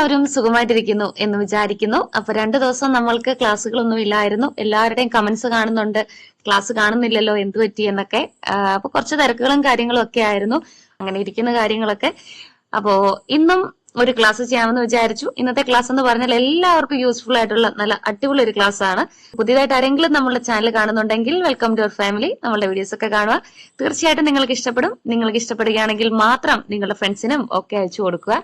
എല്ലാവരും സുഖമായിട്ടിരിക്കുന്നു എന്ന് വിചാരിക്കുന്നു. അപ്പൊ രണ്ടു ദിവസം നമ്മൾക്ക് ക്ലാസ്സുകളൊന്നും ഇല്ലായിരുന്നു. എല്ലാവരുടെയും കമന്റ്സ് കാണുന്നുണ്ട്. ക്ലാസ് കാണുന്നില്ലല്ലോ എന്ത് പറ്റി എന്നൊക്കെ. അപ്പൊ കുറച്ച് തിരക്കുകളും കാര്യങ്ങളും ഒക്കെ ആയിരുന്നു. അങ്ങനെ ഇരിക്കുന്ന കാര്യങ്ങളൊക്കെ. അപ്പോ ഇന്നും ഒരു ക്ലാസ് ചെയ്യാമെന്ന് വിചാരിച്ചു. ഇന്നത്തെ ക്ലാസ് എന്ന് പറഞ്ഞാൽ എല്ലാവർക്കും യൂസ്ഫുൾ ആയിട്ടുള്ള നല്ല അടിപൊളി ഒരു ക്ലാസ് ആണ്. പുതിയതായിട്ട് ആരെങ്കിലും നമ്മുടെ ചാനൽ കാണുന്നുണ്ടെങ്കിൽ വെൽക്കം ടു അവർ ഫാമിലി നമ്മളുടെ വീഡിയോസ് ഒക്കെ കാണുക. തീർച്ചയായിട്ടും നിങ്ങൾക്ക് ഇഷ്ടപ്പെടും. നിങ്ങൾക്ക് ഇഷ്ടപ്പെടുകയാണെങ്കിൽ മാത്രം നിങ്ങളുടെ ഫ്രണ്ട്സിനും ഒക്കെ അയച്ചു കൊടുക്കുക.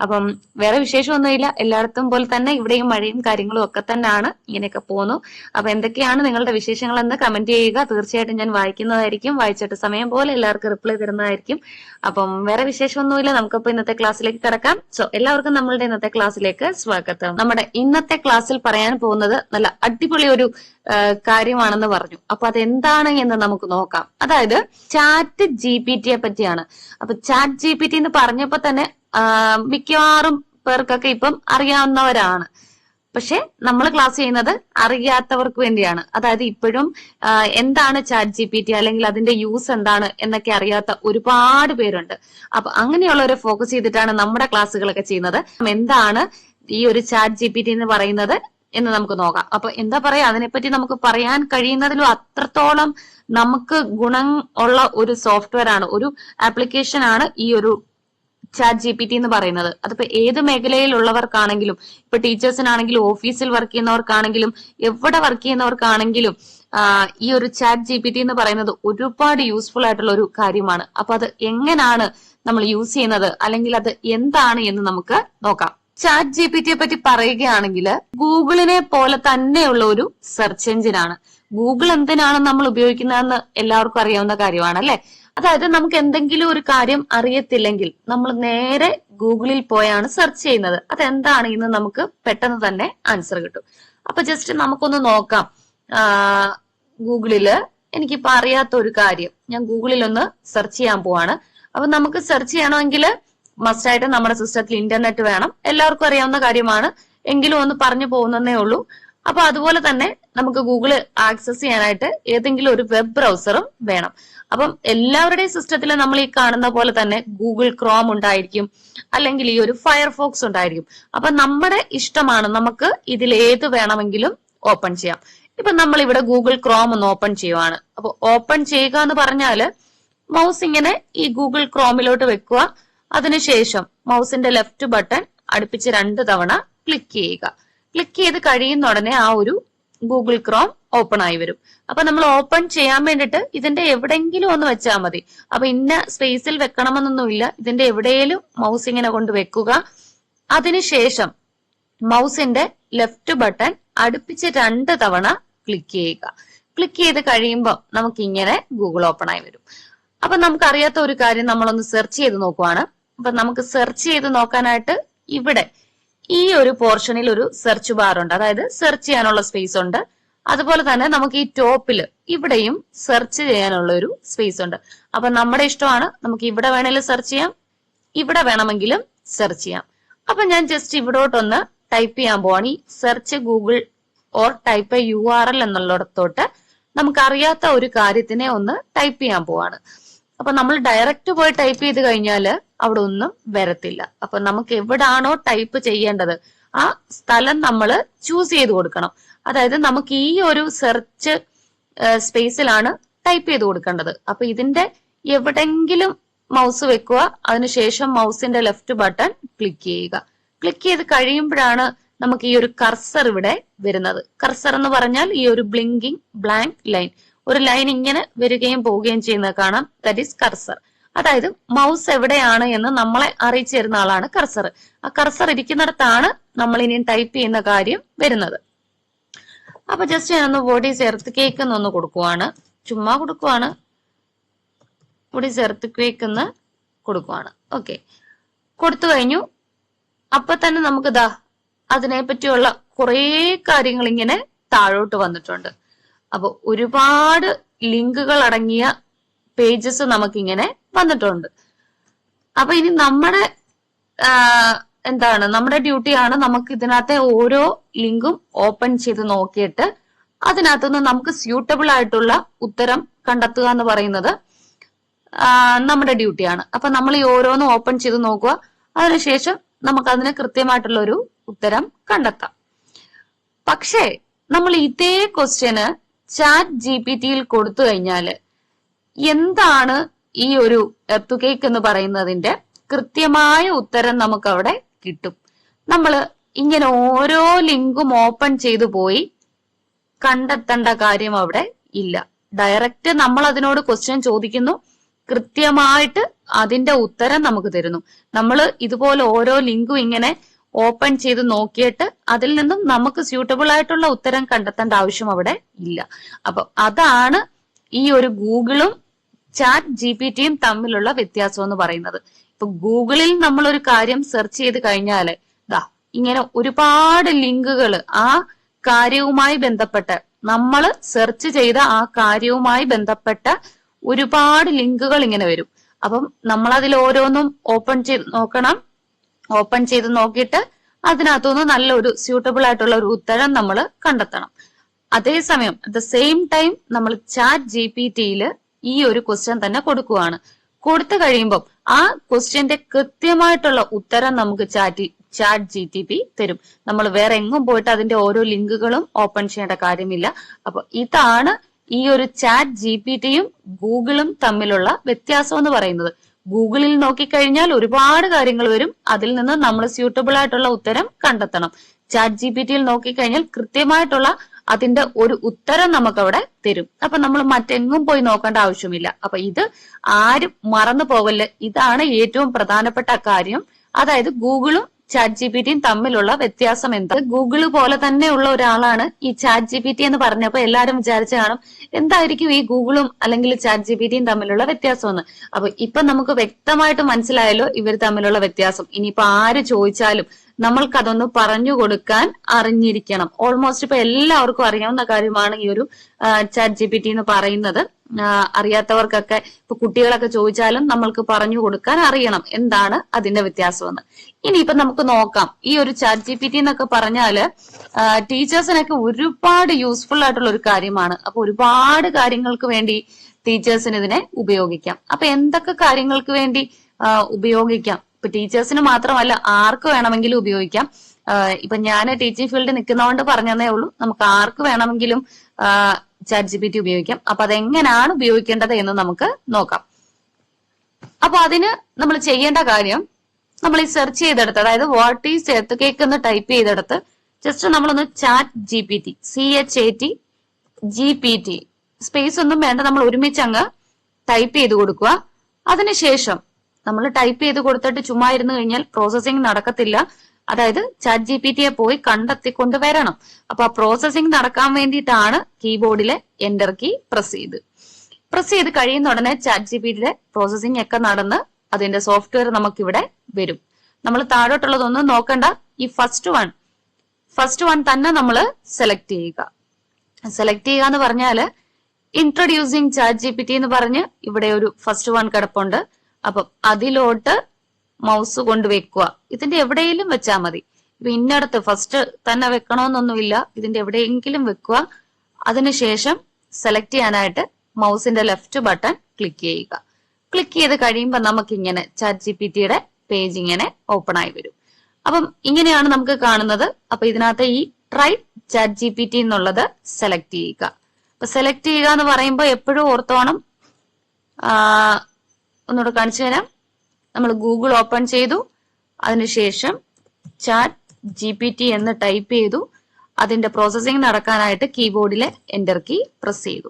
അപ്പം വേറെ വിശേഷമൊന്നുമില്ല. എല്ലായിടത്തും പോലെ തന്നെ ഇവിടെയും മഴയും കാര്യങ്ങളും ഒക്കെ തന്നെയാണ്. ഇങ്ങനെയൊക്കെ പോകുന്നു അപ്പൊ എന്തൊക്കെയാണ് നിങ്ങളുടെ വിശേഷങ്ങൾ എന്ന് കമന്റ് ചെയ്യുക. തീർച്ചയായിട്ടും ഞാൻ വായിക്കുന്നതായിരിക്കും. വായിച്ചിട്ട് സമയം പോലെ എല്ലാവർക്കും റിപ്ലൈ തരുന്നതായിരിക്കും. അപ്പം വേറെ വിശേഷമൊന്നുമില്ല. നമുക്കിപ്പോ ഇന്നത്തെ ക്ലാസ്സിലേക്ക് കിടക്കാം. സോ എല്ലാവർക്കും നമ്മളുടെ ഇന്നത്തെ ക്ലാസ്സിലേക്ക് സ്വാഗതം. നമ്മുടെ ഇന്നത്തെ ക്ലാസ്സിൽ പറയാൻ പോകുന്നത് നല്ല അടിപൊളി ഒരു കാര്യമാണെന്ന് പറഞ്ഞു. അപ്പൊ അതെന്താണ് എന്ന് നമുക്ക് നോക്കാം. അതായത് ചാറ്റ് ജി പി ടിയെ പറ്റിയാണ്. അപ്പൊ ചാറ്റ് ജി പി ടി എന്ന് പറഞ്ഞപ്പോ തന്നെ മിക്കവാറും പേർക്കൊക്കെ ഇപ്പം അറിയാവുന്നവരാണ്. പക്ഷെ നമ്മൾ ക്ലാസ് ചെയ്യുന്നത് അറിയാത്തവർക്ക് വേണ്ടിയാണ്. അതായത് ഇപ്പോഴും എന്താണ് ചാറ്റ് ജി പി ടി അല്ലെങ്കിൽ അതിന്റെ യൂസ് എന്താണ് എന്നൊക്കെ അറിയാത്ത ഒരുപാട് പേരുണ്ട്. അപ്പൊ അങ്ങനെയുള്ളവരെ ഫോക്കസ് ചെയ്തിട്ടാണ് നമ്മുടെ ക്ലാസ്സുകളൊക്കെ ചെയ്യുന്നത്. എന്താണ് ഈ ഒരു ചാറ്റ് ജി പി ടി എന്ന് പറയുന്നത്? എന്ന് നമുക്ക് നോക്കാം. അപ്പൊ എന്താ പറയാ? അതിനെപ്പറ്റി നമുക്ക് പറയാൻ കഴിയുന്നതിലും അത്രത്തോളം നമുക്ക് ഗുണം ഉള്ള ഒരു സോഫ്റ്റ്വെയർ ആണ് ഒരു ആപ്ലിക്കേഷൻ ആണ് ഈ ഒരു ചാറ്റ് ജി പി ടി എന്ന് പറയുന്നത്. അതിപ്പോ ഏത് മേഖലയിലുള്ളവർക്കാണെങ്കിലും ഇപ്പൊ ടീച്ചേഴ്സിനാണെങ്കിലും ഓഫീസിൽ വർക്ക് ചെയ്യുന്നവർക്കാണെങ്കിലും എവിടെ വർക്ക് ചെയ്യുന്നവർക്കാണെങ്കിലും ഈ ഒരു ചാറ്റ് ജി പി ടി എന്ന് പറയുന്നത് ഒരുപാട് യൂസ്ഫുൾ ആയിട്ടുള്ള ഒരു കാര്യമാണ്. അപ്പൊ അത് എങ്ങനെയാണ് നമ്മൾ യൂസ് ചെയ്യുന്നത്? അല്ലെങ്കിൽ അത് എന്താണ് എന്ന് നമുക്ക് നോക്കാം. ചാറ്റ് ജി പി ടിയെ പറ്റി പറയുകയാണെങ്കിൽ ഗൂഗിളിനെ പോലെ തന്നെയുള്ള ഒരു സെർച്ച് എഞ്ചിൻ ആണ്. ഗൂഗിൾ എന്തിനാണ് നമ്മൾ ഉപയോഗിക്കുന്നതെന്ന് എല്ലാവർക്കും അറിയാവുന്ന കാര്യമാണ് അല്ലെ അതായത് നമുക്ക് എന്തെങ്കിലും ഒരു കാര്യം അറിയത്തില്ലെങ്കിൽ നമ്മൾ നേരെ ഗൂഗിളിൽ പോയാണ് സെർച്ച് ചെയ്യുന്നത്. അതെന്താണ് എന്ന് നമുക്ക് പെട്ടെന്ന് തന്നെ ആൻസർ കിട്ടും. അപ്പൊ ജസ്റ്റ് നമുക്കൊന്ന് നോക്കാം. ഗൂഗിളിൽ എനിക്കിപ്പോ അറിയാത്ത ഒരു കാര്യം. ഞാൻ ഗൂഗിളിൽ ഒന്ന് സെർച്ച് ചെയ്യാൻ പോവാണ്. അപ്പൊ നമുക്ക് സെർച്ച് ചെയ്യണമെങ്കിൽ മസ്റ്റായിട്ട് നമ്മുടെ സിസ്റ്റത്തിൽ ഇന്റർനെറ്റ് വേണം. എല്ലാവർക്കും അറിയാവുന്ന കാര്യമാണ്. എങ്കിലും ഒന്ന് പറഞ്ഞു പോകുന്നതേ ഉള്ളൂ. അപ്പൊ അതുപോലെ തന്നെ നമുക്ക് ഗൂഗിൾ ആക്സസ് ചെയ്യാനായിട്ട് ഏതെങ്കിലും ഒരു വെബ് ബ്രൗസറും വേണം. അപ്പം എല്ലാവരുടെയും സിസ്റ്റത്തിൽ നമ്മൾ ഈ കാണുന്ന പോലെ തന്നെ ഗൂഗിൾ ക്രോം ഉണ്ടായിരിക്കും. അല്ലെങ്കിൽ ഈ ഒരു ഫയർഫോക്സ് ഉണ്ടായിരിക്കും. അപ്പൊ നമ്മുടെ ഇഷ്ടമാണ് നമുക്ക് ഇതിൽ ഏത് വേണമെങ്കിലും ഓപ്പൺ ചെയ്യാം. ഇപ്പൊ നമ്മൾ ഇവിടെ ഗൂഗിൾ ക്രോം ഒന്ന് ഓപ്പൺ ചെയ്യുവാണ്. അപ്പൊ ഓപ്പൺ ചെയ്യുക എന്ന് പറഞ്ഞാൽ മൗസ് ഇങ്ങനെ ഈ ഗൂഗിൾ ക്രോമിലോട്ട് വെക്കുക. അതിനുശേഷം മൗസിന്റെ ലെഫ്റ്റ് ബട്ടൺ അടുപ്പിച്ച് രണ്ട് തവണ ക്ലിക്ക് ചെയ്യുക. ക്ലിക്ക് ചെയ്ത് കഴിയുന്ന ഉടനെ ആ ഒരു ഗൂഗിൾ ക്രോം ഓപ്പൺ ആയി വരും. അപ്പൊ നമ്മൾ ഓപ്പൺ ചെയ്യാൻ വേണ്ടിട്ട് ഇതിന്റെ എവിടെങ്കിലും ഒന്ന് വെച്ചാൽ മതി. അപ്പൊ ഇന്ന സ്പേസിൽ വെക്കണമെന്നൊന്നുമില്ല. ഇതിന്റെ എവിടെയെങ്കിലും മൗസ് ഇങ്ങനെ കൊണ്ട് വെക്കുക. അതിനുശേഷം മൗസിന്റെ ലെഫ്റ്റ് ബട്ടൺ അടുപ്പിച്ച് രണ്ട് തവണ ക്ലിക്ക് ചെയ്യുക. ക്ലിക്ക് ചെയ്ത് കഴിയുമ്പോൾ നമുക്ക് ഇങ്ങനെ ഗൂഗിൾ ഓപ്പൺ ആയി വരും. അപ്പൊ നമുക്ക് അറിയാത്ത ഒരു കാര്യം നമ്മളൊന്ന് സെർച്ച് ചെയ്ത് നോക്കുവാണ്. അപ്പൊ നമുക്ക് സെർച്ച് ചെയ്ത് നോക്കാനായിട്ട് ഇവിടെ ഈ ഒരു പോർഷനിൽ ഒരു സെർച്ച് ബാർ ഉണ്ട്. അതായത് സെർച്ച് ചെയ്യാനുള്ള സ്പേസ് ഉണ്ട്. അതുപോലെ തന്നെ നമുക്ക് ഈ ടോപ്പിൽ ഇവിടെയും സെർച്ച് ചെയ്യാനുള്ള ഒരു സ്പേസ് ഉണ്ട്. അപ്പൊ നമ്മുടെ ഇഷ്ടമാണ്. നമുക്ക് ഇവിടെ വേണമെങ്കിലും സെർച്ച് ചെയ്യാം. ഇവിടെ വേണമെങ്കിലും സെർച്ച് ചെയ്യാം. അപ്പൊ ഞാൻ ജസ്റ്റ് ഇവിടോട്ടൊന്ന് ടൈപ്പ് ചെയ്യാൻ പോവാണ്. ഈ search Google or type U R L എന്നുള്ളിടത്തോട്ട് നമുക്ക് അറിയാത്ത ഒരു കാര്യത്തിനെ ഒന്ന് ടൈപ്പ് ചെയ്യാൻ പോവാണ്. അപ്പൊ നമ്മൾ ഡയറക്റ്റ് പോയി ടൈപ്പ് ചെയ്ത് കഴിഞ്ഞാൽ അവിടെ ഒന്നും വരത്തില്ല. അപ്പൊ നമുക്ക് എവിടാണോ ടൈപ്പ് ചെയ്യേണ്ടത് ആ സ്ഥലം നമ്മൾ ചൂസ് ചെയ്ത് കൊടുക്കണം. അതായത് നമുക്ക് ഈ ഒരു സെർച്ച് സ്പേസിലാണ് ടൈപ്പ് ചെയ്ത് കൊടുക്കേണ്ടത്. അപ്പൊ ഇതിന്റെ എവിടെങ്കിലും മൗസ് വെക്കുക അതിനുശേഷം മൗസിന്റെ ലെഫ്റ്റ് ബട്ടൺ ക്ലിക്ക് ചെയ്യുക. ക്ലിക്ക് ചെയ്ത് കഴിയുമ്പോഴാണ് നമുക്ക് ഈ ഒരു കർസർ ഇവിടെ വരുന്നത്. കർസർ എന്ന് പറഞ്ഞാൽ ഈ ഒരു ബ്ലിങ്കിങ് ബ്ലാങ്ക് ലൈൻ ഒരു ലൈൻ ഇങ്ങനെ വരികയും പോവുകയും ചെയ്യുന്നത് കാണാം. ദാറ്റ് ഈസ് കർസർ അതായത് മൗസ് എവിടെയാണ് എന്ന് നമ്മളെ അറിയിച്ചു തരുന്ന ആളാണ് കർസർ ആ കർസർ ഇരിക്കുന്നിടത്താണ് നമ്മൾ ഇനി ടൈപ്പ് ചെയ്യുന്ന കാര്യം വരുന്നത്. അപ്പൊ ജസ്റ്റ് ഞാനൊന്ന് ബോഡി ചേർത്ത് കേക്ക് ഒന്ന് കൊടുക്കുവാണ്. ചുമ്മാ കൊടുക്കുവാണ്. ബോഡി ചേർത്ത് കേക്ക് എന്ന് കൊടുക്കുവാണ്. ഓക്കെ കൊടുത്തു കഴിഞ്ഞു. അപ്പൊ തന്നെ നമുക്ക് ദാ അതിനെ പറ്റിയുള്ള കുറേ കാര്യങ്ങൾ ഇങ്ങനെ താഴോട്ട് വന്നിട്ടുണ്ട്. അപ്പൊ ഒരുപാട് ലിങ്കുകൾ അടങ്ങിയ പേജസ് നമുക്കിങ്ങനെ വന്നിട്ടുണ്ട്. അപ്പൊ ഇനി നമ്മുടെ എന്താണ് നമ്മുടെ ഡ്യൂട്ടിയാണ് നമുക്ക് ഇതിനകത്തെ ഓരോ ലിങ്കും ഓപ്പൺ ചെയ്ത് നോക്കിയിട്ട് അതിനകത്തുനിന്ന് നമുക്ക് സ്യൂട്ടബിൾ ആയിട്ടുള്ള ഉത്തരം കണ്ടെത്തുക എന്ന് പറയുന്നത് നമ്മുടെ ഡ്യൂട്ടിയാണ് അപ്പൊ നമ്മൾ ഈ ഓരോന്നും ഓപ്പൺ ചെയ്ത് നോക്കുക. അതിനുശേഷം നമുക്ക് അതിന് കൃത്യമായിട്ടുള്ള ഒരു ഉത്തരം കണ്ടെത്താം. പക്ഷേ നമ്മൾ ഇതേ ക്വസ്റ്റ്യന് ചാറ്റ് ജി പി ടിയിൽ കൊടുത്തു കഴിഞ്ഞാൽ എന്താണ് ഈ ഒരു എർത്ത് കേക്ക് എന്ന് പറയുന്നതിന്റെ കൃത്യമായ ഉത്തരം നമുക്ക് അവിടെ കിട്ടും. നമ്മൾ ഇങ്ങനെ ഓരോ ലിങ്കും ഓപ്പൺ ചെയ്തു പോയി കണ്ടെത്തേണ്ട കാര്യം അവിടെ ഇല്ല. ഡയറക്റ്റ് നമ്മൾ അതിനോട് ക്വസ്റ്റ്യൻ ചോദിക്കുന്നു. കൃത്യമായിട്ട് അതിന്റെ ഉത്തരം നമുക്ക് തരുന്നു. നമ്മൾ ഇതുപോലെ ഓരോ ലിങ്കും ഇങ്ങനെ ഓപ്പൺ ചെയ്ത് നോക്കിയിട്ട് അതിൽ നിന്നും നമുക്ക് സ്യൂട്ടബിൾ ആയിട്ടുള്ള ഉത്തരം കണ്ടെത്തേണ്ട ആവശ്യം അവിടെ ഇല്ല. അപ്പൊ അതാണ് ഈ ഒരു ഗൂഗിളും ചാറ്റ് ജി പി ടിയും തമ്മിലുള്ള വ്യത്യാസം എന്ന് പറയുന്നത്. ഇപ്പൊ ഗൂഗിളിൽ നമ്മൾ ഒരു കാര്യം സെർച്ച് ചെയ്ത് കഴിഞ്ഞാൽ ദാ ഇങ്ങനെ ഒരുപാട് ലിങ്കുകൾ ആ കാര്യവുമായി ബന്ധപ്പെട്ട് നമ്മൾ സെർച്ച് ചെയ്ത ആ കാര്യവുമായി ബന്ധപ്പെട്ട ഒരുപാട് ലിങ്കുകൾ ഇങ്ങനെ വരും. അപ്പം നമ്മൾ അതിൽ ഓരോന്നും ഓപ്പൺ ചെയ്ത് നോക്കണം. ഓപ്പൺ ചെയ്ത് നോക്കിയിട്ട് അതിനകത്തുനിന്ന് നല്ലൊരു സ്യൂട്ടബിൾ ആയിട്ടുള്ള ഒരു ഉത്തരം നമ്മൾ കണ്ടെത്തണം. അതേസമയം അറ്റ് ദ സെയിം ടൈം നമ്മൾ ചാറ്റ് ജി പി ടിയിൽ ഈ ഒരു ക്വസ്റ്റ്യൻ തന്നെ കൊടുക്കുകയാണ് കൊടുത്തു കഴിയുമ്പോൾ ആ ക്വസ്റ്റ്യന്റെ കൃത്യമായിട്ടുള്ള ഉത്തരം നമുക്ക് chat chat G T P തരും. നമ്മൾ വേറെ എങ്ങും പോയിട്ട് അതിന്റെ ഓരോ ലിങ്കുകളും ഓപ്പൺ ചെയ്യേണ്ട കാര്യമില്ല. അപ്പൊ ഇതാണ് ഈ ഒരു ചാറ്റ് ജി പി ടിയും ഗൂഗിളും തമ്മിലുള്ള വ്യത്യാസം എന്ന് പറയുന്നത്. ഗൂഗിളിൽ നോക്കിക്കഴിഞ്ഞാൽ ഒരുപാട് കാര്യങ്ങൾ വരും. അതിൽ നിന്ന് നമ്മൾ സ്യൂട്ടബിൾ ആയിട്ടുള്ള ഉത്തരം കണ്ടെത്തണം. ചാറ്റ് ജി പി ടിയിൽ നോക്കിക്കഴിഞ്ഞാൽ കൃത്യമായിട്ടുള്ള അതിന്റെ ഒരു ഉത്തരം നമുക്ക് അവിടെ തരും. അപ്പൊ നമ്മൾ മറ്റെങ്ങും പോയി നോക്കേണ്ട ആവശ്യമില്ല. അപ്പൊ ഇത് ആരും മറന്നു പോകല്ല ഇതാണ് ഏറ്റവും പ്രധാനപ്പെട്ട കാര്യം. അതായത് ഗൂഗിളും ചാറ്റ് ജി പി ടിയും തമ്മിലുള്ള വ്യത്യാസം എന്താ? ഗൂഗിൾ പോലെ തന്നെയുള്ള ഒരാളാണ് ഈ ചാറ്റ് ജി പി ടി എന്ന് പറഞ്ഞപ്പോ എല്ലാരും വിചാരിച്ചു കാണും എന്തായിരിക്കും ഈ ഗൂഗിളും അല്ലെങ്കിൽ ചാറ്റ് ജി പി ടിയും തമ്മിലുള്ള വ്യത്യാസം എന്ന് അപ്പൊ ഇപ്പൊ നമുക്ക് വ്യക്തമായിട്ട് മനസ്സിലായല്ലോ ഇവർ തമ്മിലുള്ള വ്യത്യാസം. ഇനിയിപ്പോ ആര് ചോദിച്ചാലും നമ്മൾക്ക് അതൊന്ന് പറഞ്ഞു കൊടുക്കാൻ അറിഞ്ഞിരിക്കണം. ഓൾമോസ്റ്റ് ഇപ്പൊ എല്ലാവർക്കും അറിയാവുന്ന കാര്യമാണ് ഈ ഒരു ചാറ്റ് ജി പി ടി എന്ന് പറയുന്നത്. അറിയാത്തവർക്കൊക്കെ ഇപ്പൊ കുട്ടികളൊക്കെ ചോദിച്ചാലും നമ്മൾക്ക് പറഞ്ഞു കൊടുക്കാൻ അറിയണം. എന്താണ് അതിന്റെ വ്യത്യാസം എന്ന് ഇനിയിപ്പൊ നമുക്ക് നോക്കാം. ഈ ഒരു ചാറ്റ് ജി പി ടി എന്നൊക്കെ പറഞ്ഞാൽ ടീച്ചേഴ്സിനൊക്കെ ഒരുപാട് യൂസ്ഫുൾ ആയിട്ടുള്ള ഒരു കാര്യമാണ്. അപ്പൊ ഒരുപാട് കാര്യങ്ങൾക്ക് വേണ്ടി ടീച്ചേഴ്സിന് ഇതിനെ ഉപയോഗിക്കാം. അപ്പൊ എന്തൊക്കെ കാര്യങ്ങൾക്ക് വേണ്ടി ഉപയോഗിക്കാം? ഇപ്പൊ ടീച്ചേഴ്സിന് മാത്രമല്ല ആർക്ക് വേണമെങ്കിലും ഉപയോഗിക്കാം. ഇപ്പൊ ഞാൻ ടീച്ചിങ് ഫീൽഡിൽ നിൽക്കുന്നതുകൊണ്ട് പറഞ്ഞതേ ഉള്ളൂ. നമുക്ക് ആർക്ക് വേണമെങ്കിലും ചാറ്റ് ജി പി ടി ഉപയോഗിക്കാം. അപ്പൊ അതെങ്ങനെയാണ് ഉപയോഗിക്കേണ്ടത് എന്ന് നമുക്ക് നോക്കാം. അപ്പൊ അതിന് നമ്മൾ ചെയ്യേണ്ട കാര്യം നമ്മൾ ഈ സെർച്ച് ചെയ്തെടുത്ത് അതായത് വാട്ട് ഈസ് എർത്ത് കേക്ക് എന്ന് ടൈപ്പ് ചെയ്തെടുത്ത് ജസ്റ്റ് നമ്മളൊന്ന് chat G P T C H A T G P T space ഒന്നും വേണ്ട നമ്മൾ ഒരുമിച്ച് അങ്ങ് ടൈപ്പ് ചെയ്ത് കൊടുക്കുക. അതിനുശേഷം നമ്മൾ ടൈപ്പ് ചെയ്ത് കൊടുത്തിട്ട് ചുമ്മാ ഇരുന്ന് കഴിഞ്ഞാൽ പ്രോസസ്സിംഗ് നടക്കത്തില്ല. അതായത് ചാറ്റ് ജി പി ടിയെ പോയി കണ്ടെത്തി കൊണ്ടുവരണം അപ്പൊ ആ പ്രോസസ്സിംഗ് നടക്കാൻ വേണ്ടിയിട്ടാണ് കീബോർഡിലെ എന്റർ കീ പ്രസ് ചെയ്ത്. പ്രസ് ചെയ്ത് കഴിയുന്ന ഉടനെ ചാറ്റ് ജി പി ടിയിലെ പ്രോസസ്സിംഗ് ഒക്കെ നടന്ന് അതിന്റെ സോഫ്റ്റ്വെയർ നമുക്കിവിടെ വരും. നമ്മൾ താഴോട്ടുള്ളതൊന്നും നോക്കണ്ട. ഈ ഫസ്റ്റ് വൺ ഫസ്റ്റ് വൺ തന്നെ നമ്മൾ സെലക്ട് ചെയ്യുക. സെലക്ട് ചെയ്യുക എന്ന് പറഞ്ഞാൽ introducing chat G P T എന്ന് പറഞ്ഞ് ഇവിടെ ഒരു ഫസ്റ്റ് വൺ കിടപ്പുണ്ട്. അപ്പം അതിലോട്ട് മൗസ് കൊണ്ട് വെക്കുക. ഇതിന്റെ എവിടെയെങ്കിലും വെച്ചാൽ മതി. ഇപ്പൊ ഇന്നടത്ത് ഫസ്റ്റ് തന്നെ വെക്കണമെന്നൊന്നുമില്ല ഇതിന്റെ എവിടെയെങ്കിലും വെക്കുക. അതിനുശേഷം സെലക്ട് ചെയ്യാനായിട്ട് മൗസിന്റെ ലെഫ്റ്റ് ബട്ടൺ ക്ലിക്ക് ചെയ്യുക. ക്ലിക്ക് ചെയ്ത് കഴിയുമ്പോൾ നമുക്ക് ഇങ്ങനെ ചാറ്റ് ജി പി ടിയുടെ പേജ് ഇങ്ങനെ ഓപ്പൺ ആയി വരും. അപ്പം ഇങ്ങനെയാണ് നമുക്ക് കാണുന്നത്. അപ്പൊ ഇതിനകത്ത് ഈ try chat G P T എന്നുള്ളത് സെലക്ട് ചെയ്യുക. അപ്പൊ സെലക്ട് ചെയ്യുക എന്ന് പറയുമ്പോൾ എപ്പോഴും ഓർത്തോണം. ഒന്നുകൂടെ കാണിച്ചു തരാം. നമ്മൾ ഗൂഗിൾ ഓപ്പൺ ചെയ്തു. അതിനുശേഷം ചാറ്റ് ജി പി ടി എന്ന് ടൈപ്പ് ചെയ്തു. അതിന്റെ പ്രോസസ്സിംഗ് നടക്കാനായിട്ട് കീബോർഡിലെ എന്റർ കീ പ്രസ് ചെയ്തു.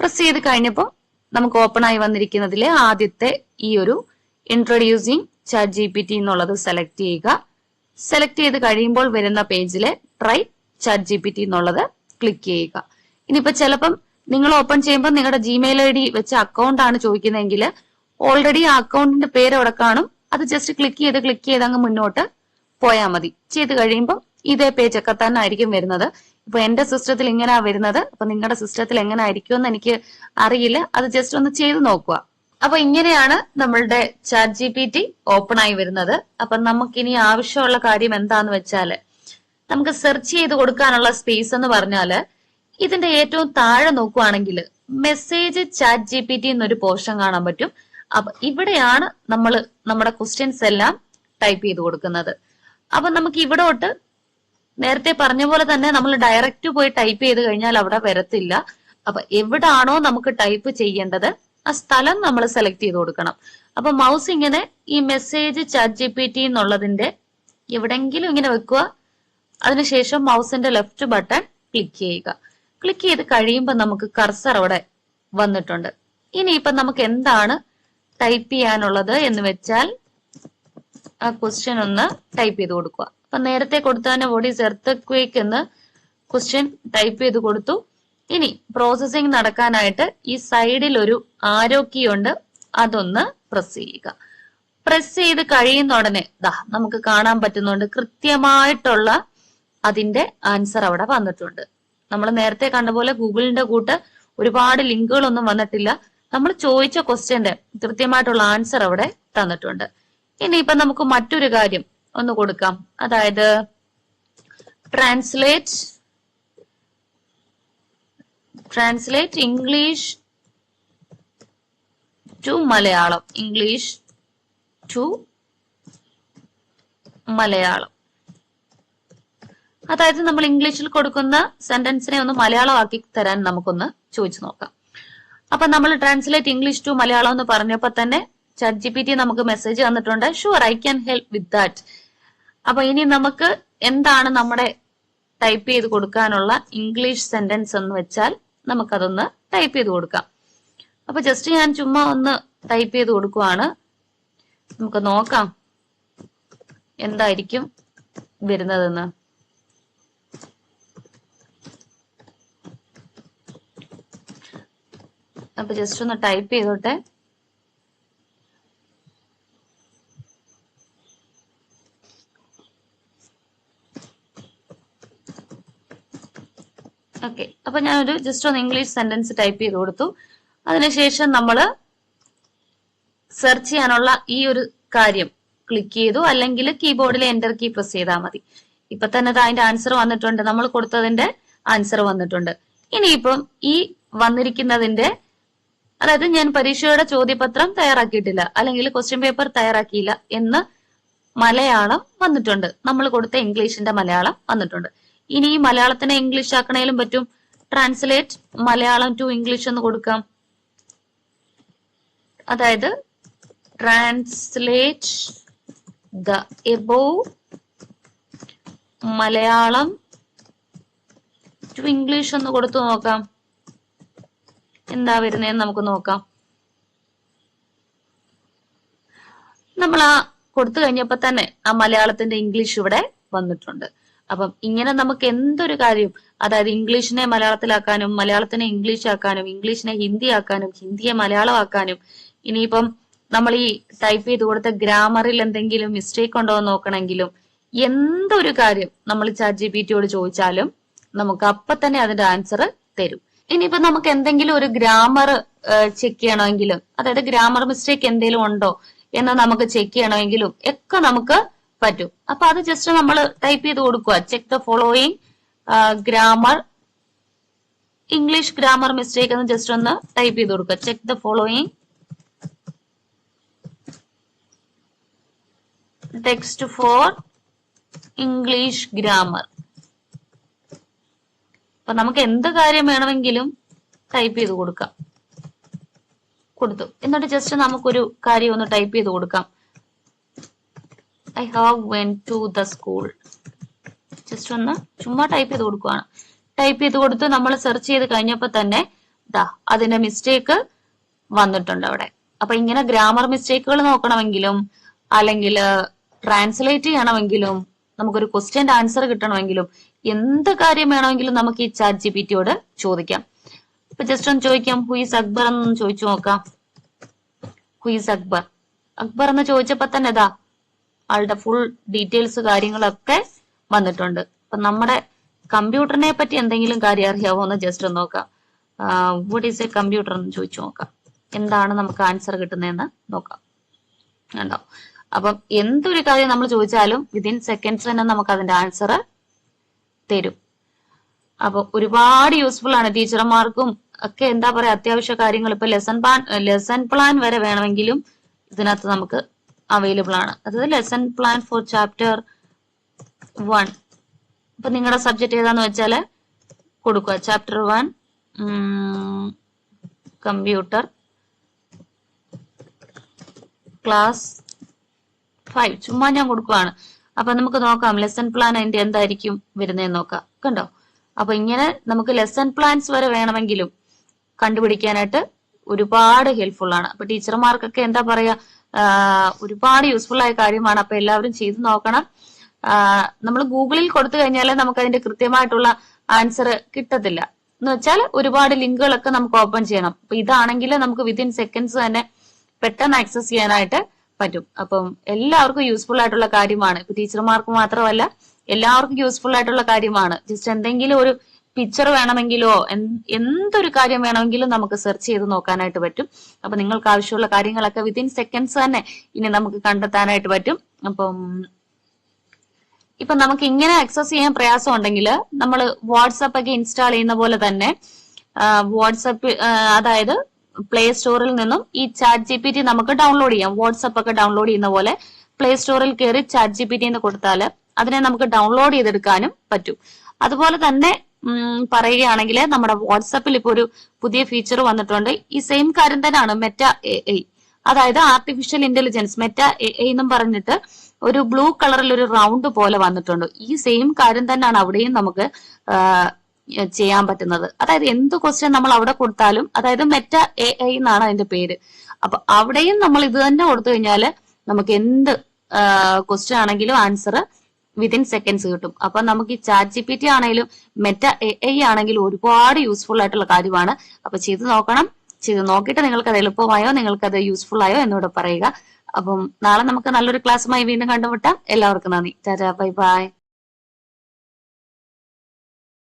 പ്രസ് ചെയ്ത് കഴിഞ്ഞപ്പോൾ നമുക്ക് ഓപ്പൺ ആയി വന്നിരിക്കുന്നതിലെ ആദ്യത്തെ ഈ ഒരു introducing chat G P T എന്നുള്ളത് സെലക്ട് ചെയ്യുക. സെലക്ട് ചെയ്ത് കഴിയുമ്പോൾ വരുന്ന പേജിലെ try chat G P T എന്നുള്ളത് ക്ലിക്ക് ചെയ്യുക. ഇനിയിപ്പോ ചിലപ്പം നിങ്ങൾ ഓപ്പൺ ചെയ്യുമ്പോൾ നിങ്ങളുടെ ജിമെയിൽ ഐ ഡി വെച്ച അക്കൗണ്ട് ആണ് ചോദിക്കുന്നതെങ്കിൽ ഓൾറെഡി ആ അക്കൗണ്ടിന്റെ പേര് അവിടെ കാണും. അത് ജസ്റ്റ് ക്ലിക്ക് ചെയ്ത് ക്ലിക്ക് ചെയ്ത് അങ്ങ് മുന്നോട്ട് പോയാൽ മതി. ചെയ്ത് കഴിയുമ്പോൾ ഇതേ പേജ് ഒക്കെ തന്നെ ആയിരിക്കും വരുന്നത്. ഇപ്പൊ എന്റെ സിസ്റ്റത്തിൽ ഇങ്ങനെയാ വരുന്നത്. അപ്പൊ നിങ്ങളുടെ സിസ്റ്റത്തിൽ എങ്ങനെ ആയിരിക്കും എന്ന് എനിക്ക് അറിയില്ല. അത് ജസ്റ്റ് ഒന്ന് ചെയ്ത് നോക്കുക. അപ്പൊ ഇങ്ങനെയാണ് നമ്മളുടെ chat G P T open ആയി വരുന്നത്. അപ്പൊ നമുക്കിനി ആവശ്യമുള്ള കാര്യം എന്താന്ന് വെച്ചാൽ നമുക്ക് സെർച്ച് ചെയ്ത് കൊടുക്കാനുള്ള സ്പേസ് എന്ന് പറഞ്ഞാൽ ഇതിന്റെ ഏറ്റവും താഴെ നോക്കുവാണെങ്കിൽ message chat G P T എന്നൊരു പോർഷൻ കാണാൻ പറ്റും. അപ്പൊ ഇവിടെയാണ് നമ്മൾ നമ്മുടെ ക്വസ്റ്റ്യൻസ് എല്ലാം ടൈപ്പ് ചെയ്ത് കൊടുക്കുന്നത്. അപ്പൊ നമുക്ക് ഇവിടോട്ട് നേരത്തെ പറഞ്ഞ പോലെ തന്നെ നമ്മൾ ഡയറക്റ്റ് പോയി ടൈപ്പ് ചെയ്ത് കഴിഞ്ഞാൽ അവിടെ വരത്തില്ല. അപ്പൊ എവിടാണോ നമുക്ക് ടൈപ്പ് ചെയ്യേണ്ടത് ആ സ്ഥലം നമ്മൾ സെലക്ട് ചെയ്ത് കൊടുക്കണം. അപ്പൊ മൗസ് ഇങ്ങനെ ഈ message chat G P T എന്നുള്ളതിന്റെ എവിടെങ്കിലും ഇങ്ങനെ വെക്കുക. അതിനുശേഷം മൗസിന്റെ ലെഫ്റ്റ് ബട്ടൺ ക്ലിക്ക് ചെയ്യുക. ക്ലിക്ക് ചെയ്ത് കഴിയുമ്പോൾ നമുക്ക് കർസർ അവിടെ വന്നിട്ടുണ്ട്. ഇനിയിപ്പം നമുക്ക് എന്താണ് ടൈപ്പ് ചെയ്യാനുള്ളത് എന്ന് വെച്ചാൽ ആ ക്വസ്റ്റ്യൻ ഒന്ന് ടൈപ്പ് ചെയ്ത് കൊടുക്കുക. അപ്പൊ നേരത്തെ കൊടുത്തതിന് വോട്ട് ഈസ് എർത്ത് എന്ന് ക്വസ്റ്റ്യൻ ടൈപ്പ് ചെയ്ത് കൊടുത്തു. ഇനി പ്രോസസ്സിംഗ് നടക്കാനായിട്ട് ഈ സൈഡിൽ ഒരു ആരോ കീ ഉണ്ട്. അതൊന്ന് പ്രസ് ചെയ്യുക. പ്രസ് ചെയ്ത് കഴിയുന്ന ഉടനെ ദാ നമുക്ക് കാണാൻ പറ്റുന്നുണ്ട് കൃത്യമായിട്ടുള്ള അതിന്റെ ആൻസർ അവിടെ വന്നിട്ടുണ്ട്. നമ്മൾ നേരത്തെ കണ്ട പോലെ ഗൂഗിളിന്റെ കൂട്ട് ഒരുപാട് ലിങ്കുകളൊന്നും വന്നിട്ടില്ല. നമ്മൾ ചോദിച്ച ക്വസ്റ്റ്യന്റെ കൃത്യമായിട്ടുള്ള ആൻസർ അവിടെ തന്നിട്ടുണ്ട്. ഇനി ഇപ്പൊ നമുക്ക് മറ്റൊരു കാര്യം ഒന്ന് കൊടുക്കാം. അതായത് translate translate English to Malayalam English to Malayalam അതായത് നമ്മൾ ഇംഗ്ലീഷിൽ കൊടുക്കുന്ന സെന്റൻസിനെ ഒന്ന് മലയാളമാക്കി തരാൻ നമുക്കൊന്ന് ചോദിച്ചു നോക്കാം. അപ്പൊ നമ്മൾ ട്രാൻസ്ലേറ്റ് ഇംഗ്ലീഷ് ടു മലയാളം എന്ന് പറഞ്ഞപ്പോൾ തന്നെ ചാറ്റ് ജി പി ടി നമുക്ക് മെസ്സേജ് തന്നിട്ടുണ്ട്. Sure I can help with that അപ്പൊ ഇനി നമുക്ക് എന്താണ് നമ്മുടെ ടൈപ്പ് ചെയ്ത് കൊടുക്കാനുള്ള ഇംഗ്ലീഷ് സെന്റൻസ് എന്ന് വെച്ചാൽ നമുക്കതൊന്ന് ടൈപ്പ് ചെയ്ത് കൊടുക്കാം. അപ്പൊ ജസ്റ്റ് ഞാൻ ചുമ്മാ ഒന്ന് ടൈപ്പ് ചെയ്ത് കൊടുക്കുവാണ്. നമുക്ക് നോക്കാം. എന്തായിരിക്കും വരുന്നതെന്ന്. അപ്പൊ ജസ്റ്റ് ഒന്ന് ടൈപ്പ് ചെയ്തോട്ടെ. ഓക്കെ അപ്പൊ ഞാനൊരു ജസ്റ്റ് ഒന്ന് ഇംഗ്ലീഷ് സെന്റൻസ് ടൈപ്പ് ചെയ്ത് കൊടുത്തു. അതിനുശേഷം നമ്മൾ സെർച്ച് ചെയ്യാനുള്ള ഈ ഒരു കാര്യം ക്ലിക്ക് ചെയ്തു. അല്ലെങ്കിൽ കീബോർഡിൽ എന്റർ കീ പ്രസ് ചെയ്താൽ മതി. ഇപ്പൊ തന്നെ അതിന്റെ ആൻസർ വന്നിട്ടുണ്ട്. നമ്മൾ കൊടുത്തതിന്റെ ആൻസർ വന്നിട്ടുണ്ട്. ഇനിയിപ്പം ഈ വന്നിരിക്കുന്നതിന്റെ അതായത് ഞാൻ പരീക്ഷയുടെ ചോദ്യപത്രം തയ്യാറാക്കിയിട്ടില്ല. അല്ലെങ്കിൽ ക്വസ്റ്റ്യൻ പേപ്പർ തയ്യാറാക്കിയില്ല എന്ന് മലയാളം വന്നിട്ടുണ്ട്. നമ്മൾ കൊടുത്ത ഇംഗ്ലീഷിന്റെ മലയാളം വന്നിട്ടുണ്ട്. ഇനി ഈ മലയാളത്തിനെ ഇംഗ്ലീഷ് ആക്കണേലും പറ്റും. ട്രാൻസ്ലേറ്റ് മലയാളം ടു ഇംഗ്ലീഷ് എന്ന് കൊടുക്കാം. അതായത് translate the above Malayalam to English എന്ന് കൊടുത്തു നോക്കാം. എന്താ വരുന്നതെന്ന് നമുക്ക് നോക്കാം. നമ്മൾ ആ കൊടുത്തു കഴിഞ്ഞപ്പോ തന്നെ ആ മലയാളത്തിന്റെ ഇംഗ്ലീഷ് ഇവിടെ വന്നിട്ടുണ്ട്. അപ്പം ഇങ്ങനെ നമുക്ക് എന്തൊരു കാര്യം അതായത് ഇംഗ്ലീഷിനെ മലയാളത്തിലാക്കാനും മലയാളത്തിനെ ഇംഗ്ലീഷ് ആക്കാനും ഇംഗ്ലീഷിനെ ഹിന്ദി ആക്കാനും ഹിന്ദിയെ മലയാളം ആക്കാനും ഇനിയിപ്പം നമ്മൾ ഈ ടൈപ്പ് ചെയ്ത് കൊടുത്ത ഗ്രാമറിൽ എന്തെങ്കിലും മിസ്റ്റേക്ക് ഉണ്ടോ എന്ന് നോക്കണമെങ്കിലും എന്തൊരു കാര്യം നമ്മൾ ചാറ്റ് ജി പി ടിയോട് ചോദിച്ചാലും നമുക്ക് അപ്പൊ തന്നെ അതിന്റെ ആൻസർ തരും. ഇനിയിപ്പോ നമുക്ക് എന്തെങ്കിലും ഒരു ഗ്രാമർ ചെക്ക് ചെയ്യണമെങ്കിലും അതായത് ഗ്രാമർ മിസ്റ്റേക്ക് എന്തെങ്കിലും ഉണ്ടോ എന്ന് നമുക്ക് ചെക്ക് ചെയ്യണമെങ്കിലും ഒക്കെ നമുക്ക് പറ്റും. അപ്പൊ അത് ജസ്റ്റ് നമ്മൾ ടൈപ്പ് ചെയ്ത് കൊടുക്കുക. Check the following grammar English grammar mistake എന്ന് ജസ്റ്റ് ഒന്ന് ടൈപ്പ് ചെയ്ത് കൊടുക്കുക. Check the following text for English grammar അപ്പൊ നമുക്ക് എന്ത് കാര്യം വേണമെങ്കിലും ടൈപ്പ് ചെയ്ത് കൊടുക്കാം. കൊടുത്തു. എന്നിട്ട് ജസ്റ്റ് നമുക്കൊരു കാര്യം ഒന്ന് ടൈപ്പ് ചെയ്ത് കൊടുക്കാം. I have went to the school just ഒന്ന് ചുമ്മാ ടൈപ്പ് ചെയ്ത് കൊടുക്കുവാണ്. ടൈപ്പ് ചെയ്ത് കൊടുത്ത് നമ്മൾ സെർച്ച് ചെയ്ത് കഴിഞ്ഞപ്പോ തന്നെ ദാ അതിന്റെ മിസ്റ്റേക്ക് വന്നിട്ടുണ്ട് അവിടെ. അപ്പൊ ഇങ്ങനെ ഗ്രാമർ മിസ്റ്റേക്കുകൾ നോക്കണമെങ്കിലും അല്ലെങ്കിൽ ട്രാൻസ്ലേറ്റ് ചെയ്യണമെങ്കിലും നമുക്കൊരു ക്വസ്റ്റ്യന്റെ ആൻസർ കിട്ടണമെങ്കിലും എന്ത് കാര്യം വേണമെങ്കിലും നമുക്ക് ഈ ചാറ്റ് ജി പി ടിയോട് ചോദിക്കാം. ഇപ്പൊ ജസ്റ്റ് ഒന്ന് ചോദിക്കാം ഹുയിസ് അക്ബർ എന്നൊന്ന് ചോദിച്ചു നോക്കാം. ഹുയിസ് അക്ബർ അക്ബർ എന്ന് ചോദിച്ചപ്പോ തന്നെ ഇതാ ആളുടെ ഫുൾ ഡീറ്റെയിൽസ് കാര്യങ്ങളൊക്കെ വന്നിട്ടുണ്ട്. അപ്പൊ നമ്മുടെ കമ്പ്യൂട്ടറിനെ പറ്റി എന്തെങ്കിലും കാര്യം അറിയാവോ എന്ന് ജസ്റ്റ് ഒന്ന് നോക്കാം. വട്ട് ഈസ് എ കമ്പ്യൂട്ടർ എന്ന് ചോദിച്ചു നോക്കാം. എന്താണ് നമുക്ക് ആൻസർ കിട്ടുന്നതെന്ന് നോക്കാം. കണ്ടോ? അപ്പം എന്തൊരു കാര്യം നമ്മൾ ചോദിച്ചാലും വിതിൻ സെക്കൻഡ്സ് തന്നെ നമുക്ക് അതിന്റെ ആൻസർ തരും. അപ്പൊ ഒരുപാട് യൂസ്ഫുൾ ആണ് ടീച്ചർമാർക്കും ഒക്കെ എന്താ പറയാ അത്യാവശ്യ കാര്യങ്ങൾ. ഇപ്പൊ ലെസൺ പ്ലാൻ ലെസൺ പ്ലാൻ വരെ വേണമെങ്കിലും ഇതിനകത്ത് നമുക്ക് അവൈലബിൾ ആണ്. അതായത് lesson plan for chapter one ഇപ്പൊ നിങ്ങളുടെ സബ്ജക്ട് ഏതാന്ന് വെച്ചാൽ കൊടുക്കുക. Chapter one computer class five ചുമ്മാ ഞാൻ കൊടുക്കുവാണ്. അപ്പൊ നമുക്ക് നോക്കാം ലെസൺ പ്ലാൻ അതിന്റെ എന്തായിരിക്കും വരുന്നതെന്ന് നോക്കാം. കണ്ടോ? അപ്പൊ ഇങ്ങനെ നമുക്ക് ലെസൺ പ്ലാൻസ് വരെ വേണമെങ്കിലും കണ്ടുപിടിക്കാനായിട്ട് ഒരുപാട് ഹെൽപ്ഫുൾ ആണ്. അപ്പൊ ടീച്ചർമാർക്കൊക്കെ എന്താ പറയാ ഒരുപാട് യൂസ്ഫുൾ ആയ കാര്യമാണ്. അപ്പൊ എല്ലാവരും ചെയ്തു നോക്കണം. നമ്മൾ ഗൂഗിളിൽ കൊടുത്തു കഴിഞ്ഞാൽ നമുക്ക് അതിന്റെ കൃത്യമായിട്ടുള്ള ആൻസർ കിട്ടത്തില്ല. എന്ന് വെച്ചാൽ ഒരുപാട് ലിങ്കുകളൊക്കെ നമുക്ക് ഓപ്പൺ ചെയ്യണം. അപ്പൊ ഇതാണെങ്കിൽ നമുക്ക് വിതിൻ സെക്കൻഡ്സ് തന്നെ പെട്ടെന്ന് ആക്സസ് ചെയ്യാനായിട്ട് പറ്റും. അപ്പം എല്ലാവർക്കും യൂസ്ഫുൾ ആയിട്ടുള്ള കാര്യമാണ്. ഇപ്പൊ ടീച്ചർമാർക്ക് മാത്രമല്ല എല്ലാവർക്കും യൂസ്ഫുൾ ആയിട്ടുള്ള കാര്യമാണ്. ജസ്റ്റ് എന്തെങ്കിലും ഒരു പിക്ചർ വേണമെങ്കിലോ എന്തൊരു കാര്യം വേണമെങ്കിലും നമുക്ക് സെർച്ച് ചെയ്ത് നോക്കാനായിട്ട് പറ്റും. അപ്പൊ നിങ്ങൾക്ക് ആവശ്യമുള്ള കാര്യങ്ങളൊക്കെ വിത്തിൻ സെക്കൻഡ്സ് തന്നെ ഇനി നമുക്ക് കണ്ടെത്താനായിട്ട് പറ്റും. അപ്പം ഇപ്പൊ നമുക്ക് ഇങ്ങനെ ആക്സസ് ചെയ്യാൻ പ്രയാസം ഉണ്ടെങ്കിൽ നമ്മൾ വാട്സപ്പ് ഒക്കെ ഇൻസ്റ്റാൾ ചെയ്യുന്ന പോലെ തന്നെ വാട്സപ്പ് അതായത് പ്ലേ സ്റ്റോറിൽ നിന്നും ഈ ചാറ്റ് ജി പി ടി നമുക്ക് ഡൗൺലോഡ് ചെയ്യാം. വാട്സപ്പ് ഒക്കെ ഡൗൺലോഡ് ചെയ്യുന്ന പോലെ പ്ലേ സ്റ്റോറിൽ കയറി ചാറ്റ് ജി പി ടി എന്ന് കൊടുത്താൽ അതിനെ നമുക്ക് ഡൗൺലോഡ് ചെയ്തെടുക്കാനും പറ്റും. അതുപോലെ തന്നെ പറയുകയാണെങ്കിൽ നമ്മുടെ വാട്സപ്പിൽ ഇപ്പോൾ ഒരു പുതിയ ഫീച്ചർ വന്നിട്ടുണ്ട്. ഈ സെയിം കാര്യം തന്നെയാണ് മെറ്റ എ ഐ അതായത് artificial intelligence Meta A I എന്നും പറഞ്ഞിട്ട് ഒരു ബ്ലൂ കളറിൽ ഒരു റൗണ്ട് പോലെ വന്നിട്ടുണ്ട്. ഈ സെയിം കാര്യം തന്നെയാണ് അവിടെയും നമുക്ക് ചെയ്യാൻ പറ്റുന്നത്. അതായത് എന്ത് ക്വസ്റ്റ്യൻ നമ്മൾ അവിടെ കൊടുത്താലും അതായത് മെറ്റ എ ഐ എന്നാണ് അതിന്റെ പേര്. അപ്പൊ അവിടെയും നമ്മൾ ഇത് തന്നെ കൊടുത്തു കഴിഞ്ഞാൽ നമുക്ക് എന്ത് ക്വസ്റ്റ്യൻ ആണെങ്കിലും ആൻസർ വിതിൻ സെക്കൻഡ്സ് കിട്ടും. അപ്പൊ നമുക്ക് ഈ ചാറ്റ് ജി പി ടി ആണെങ്കിലും മെറ്റ എ ഐ ആണെങ്കിലും ഒരുപാട് യൂസ്ഫുൾ ആയിട്ടുള്ള കാര്യമാണ്. അപ്പൊ ചെയ്ത് നോക്കണം. ചെയ്ത് നോക്കിയിട്ട് നിങ്ങൾക്ക് അത് എളുപ്പമായോ നിങ്ങൾക്ക് അത് യൂസ്ഫുൾ ആയോ എന്നോട് പറയുക. അപ്പം നാളെ നമുക്ക് നല്ലൊരു ക്ലാസ്സുമായി വീണ്ടും കണ്ടുമുട്ടാം. എല്ലാവർക്കും നന്ദി. ടാറ്റാ ബൈ ബൈ.